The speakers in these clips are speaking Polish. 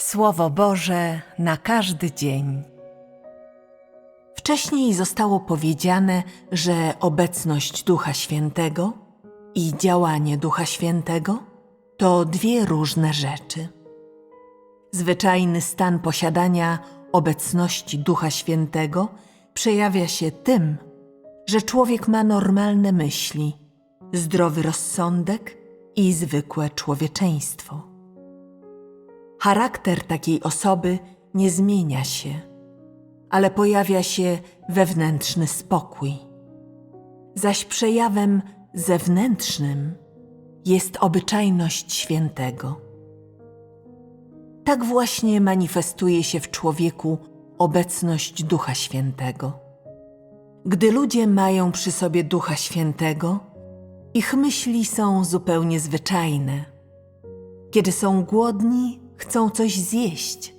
Słowo Boże na każdy dzień. Wcześniej zostało powiedziane, że obecność Ducha Świętego i działanie Ducha Świętego to dwie różne rzeczy. Zwyczajny stan posiadania obecności Ducha Świętego przejawia się tym, że człowiek ma normalne myśli, zdrowy rozsądek i zwykłe człowieczeństwo. Charakter takiej osoby nie zmienia się, ale pojawia się wewnętrzny spokój. Zaś przejawem zewnętrznym jest obyczajność świętego. Tak właśnie manifestuje się w człowieku obecność Ducha Świętego. Gdy ludzie mają przy sobie Ducha Świętego, ich myśli są zupełnie zwyczajne. Kiedy są głodni, chcą coś zjeść,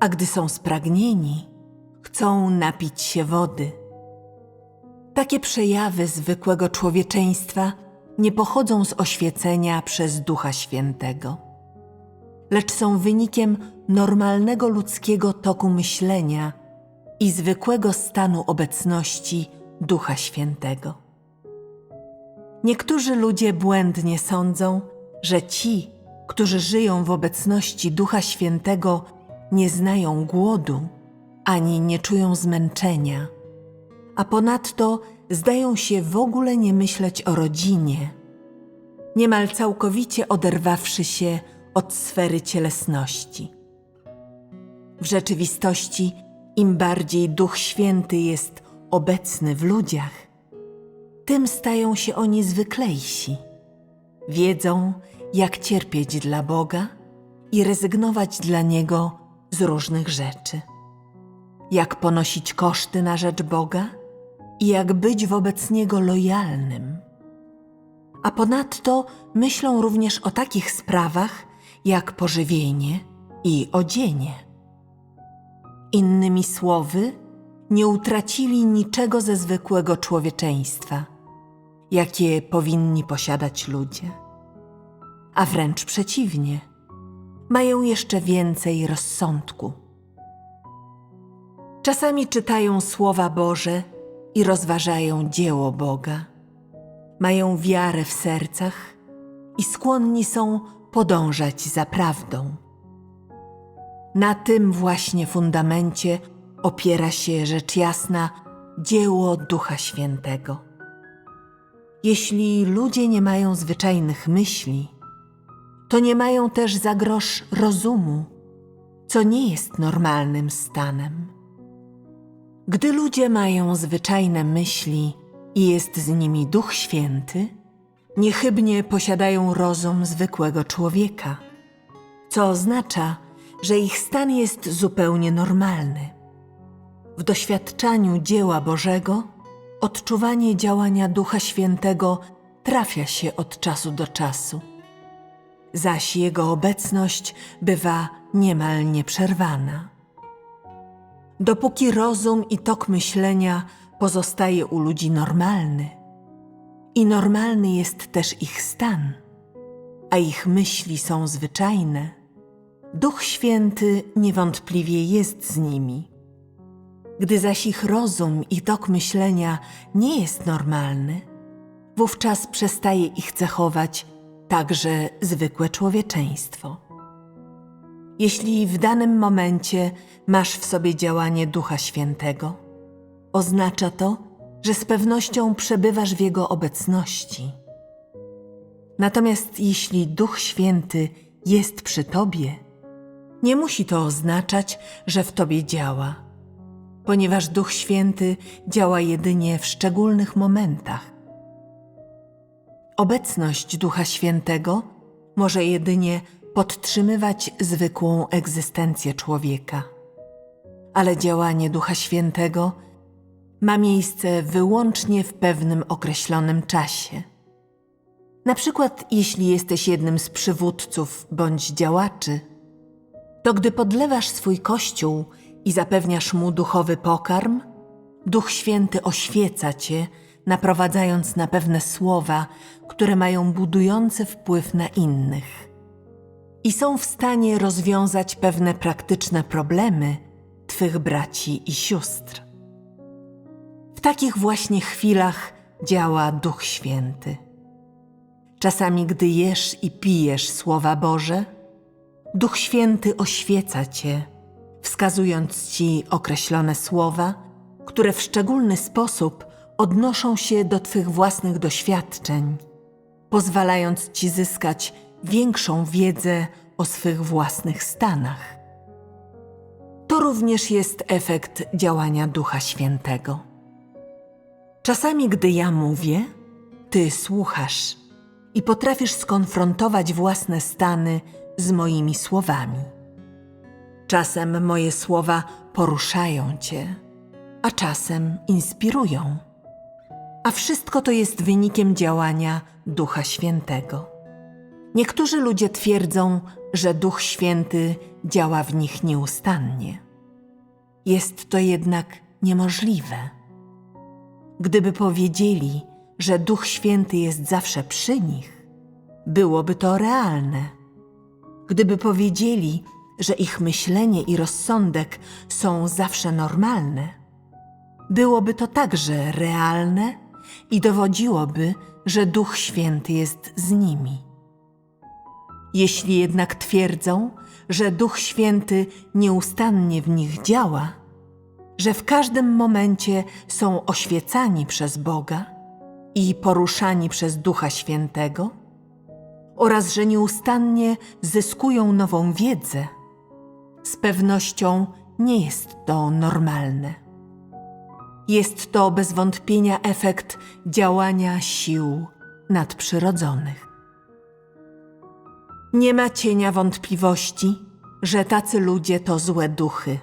a gdy są spragnieni, chcą napić się wody. Takie przejawy zwykłego człowieczeństwa nie pochodzą z oświecenia przez Ducha Świętego, lecz są wynikiem normalnego ludzkiego toku myślenia i zwykłego stanu obecności Ducha Świętego. Niektórzy ludzie błędnie sądzą, że ci, którzy żyją w obecności Ducha Świętego, nie znają głodu ani nie czują zmęczenia, a ponadto zdają się w ogóle nie myśleć o rodzinie, niemal całkowicie oderwawszy się od sfery cielesności. W rzeczywistości, im bardziej Duch Święty jest obecny w ludziach, tym stają się oni zwyklejsi. Wiedzą, jak cierpieć dla Boga i rezygnować dla Niego z różnych rzeczy. Jak ponosić koszty na rzecz Boga i jak być wobec Niego lojalnym. A ponadto myślą również o takich sprawach jak pożywienie i odzienie. Innymi słowy, nie utracili niczego ze zwykłego człowieczeństwa, jakie powinni posiadać ludzie a wręcz przeciwnie, mają jeszcze więcej rozsądku. Czasami czytają słowa Boże i rozważają dzieło Boga. Mają wiarę w sercach i skłonni są podążać za prawdą. Na tym właśnie fundamencie opiera się rzecz jasna dzieło Ducha Świętego. Jeśli ludzie nie mają zwyczajnych myśli, to nie mają też za grosz rozumu, co nie jest normalnym stanem. Gdy ludzie mają zwyczajne myśli i jest z nimi Duch Święty, niechybnie posiadają rozum zwykłego człowieka, co oznacza, że ich stan jest zupełnie normalny. W doświadczaniu dzieła Bożego odczuwanie działania Ducha Świętego trafia się od czasu do czasu zaś jego obecność bywa niemal nieprzerwana. Dopóki rozum i tok myślenia pozostaje u ludzi normalny, i normalny jest też ich stan, a ich myśli są zwyczajne, Duch Święty niewątpliwie jest z nimi. Gdy zaś ich rozum i tok myślenia nie jest normalny, wówczas przestaje ich cechować także zwykłe człowieczeństwo. Jeśli w danym momencie masz w sobie działanie Ducha Świętego, oznacza to, że z pewnością przebywasz w Jego obecności. Natomiast jeśli Duch Święty jest przy Tobie, nie musi to oznaczać, że w Tobie działa, ponieważ Duch Święty działa jedynie w szczególnych momentach Obecność Ducha Świętego może jedynie podtrzymywać zwykłą egzystencję człowieka, ale działanie Ducha Świętego ma miejsce wyłącznie w pewnym określonym czasie. Na przykład, jeśli jesteś jednym z przywódców bądź działaczy, to gdy podlewasz swój kościół i zapewniasz mu duchowy pokarm, Duch Święty oświeca cię naprowadzając na pewne słowa, które mają budujący wpływ na innych. i są w stanie rozwiązać pewne praktyczne problemy Twych braci i sióstr. W takich właśnie chwilach działa Duch Święty. Czasami, gdy jesz i pijesz Słowa Boże, Duch Święty oświeca Cię, wskazując Ci określone słowa, które w szczególny sposób odnoszą się do Twych własnych doświadczeń, pozwalając Ci zyskać większą wiedzę o swych własnych stanach. To również jest efekt działania Ducha Świętego. Czasami, gdy ja mówię, Ty słuchasz i potrafisz skonfrontować własne stany z moimi słowami. Czasem moje słowa poruszają Cię, a czasem inspirują. A wszystko to jest wynikiem działania Ducha Świętego. Niektórzy ludzie twierdzą, że Duch Święty działa w nich nieustannie. Jest to jednak niemożliwe. Gdyby powiedzieli, że Duch Święty jest zawsze przy nich, byłoby to realne. Gdyby powiedzieli, że ich myślenie i rozsądek są zawsze normalne, byłoby to także realne i dowodziłoby, że Duch Święty jest z nimi. Jeśli jednak twierdzą, że Duch Święty nieustannie w nich działa, że w każdym momencie są oświecani przez Boga i poruszani przez Ducha Świętego, oraz że nieustannie zyskują nową wiedzę, z pewnością nie jest to normalne. Jest to bez wątpienia efekt działania sił nadprzyrodzonych. Nie ma cienia wątpliwości, że tacy ludzie to złe duchy.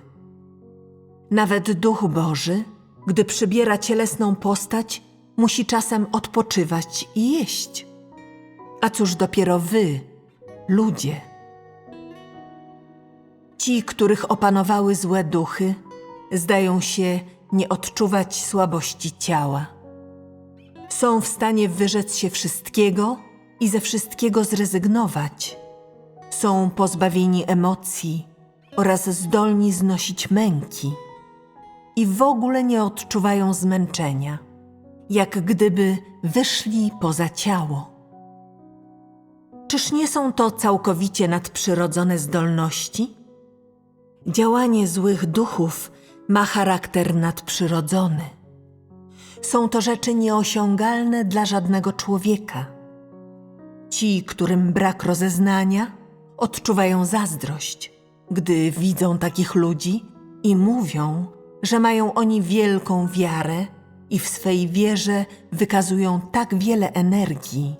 Nawet duch Boży, gdy przybiera cielesną postać, musi czasem odpoczywać i jeść. A cóż dopiero wy, ludzie? Ci, których opanowały złe duchy, zdają się nie odczuwać słabości ciała. Są w stanie wyrzec się wszystkiego i ze wszystkiego zrezygnować. Są pozbawieni emocji oraz zdolni znosić męki i w ogóle nie odczuwają zmęczenia, jak gdyby wyszli poza ciało. Czyż nie są to całkowicie nadprzyrodzone zdolności? Działanie złych duchów ma charakter nadprzyrodzony. Są to rzeczy nieosiągalne dla żadnego człowieka. Ci, którym brak rozeznania, odczuwają zazdrość, gdy widzą takich ludzi i mówią, że mają oni wielką wiarę i w swej wierze wykazują tak wiele energii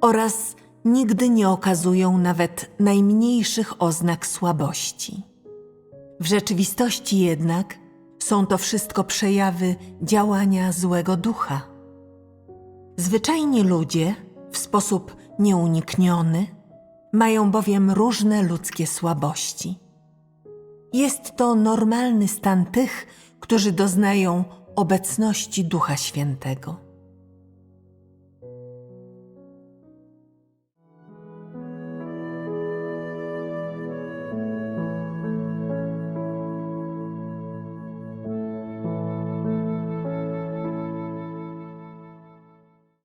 oraz nigdy nie okazują nawet najmniejszych oznak słabości. W rzeczywistości jednak są to wszystko przejawy działania złego ducha. Zwyczajni ludzie w sposób nieunikniony mają bowiem różne ludzkie słabości. Jest to normalny stan tych, którzy doznają obecności Ducha Świętego.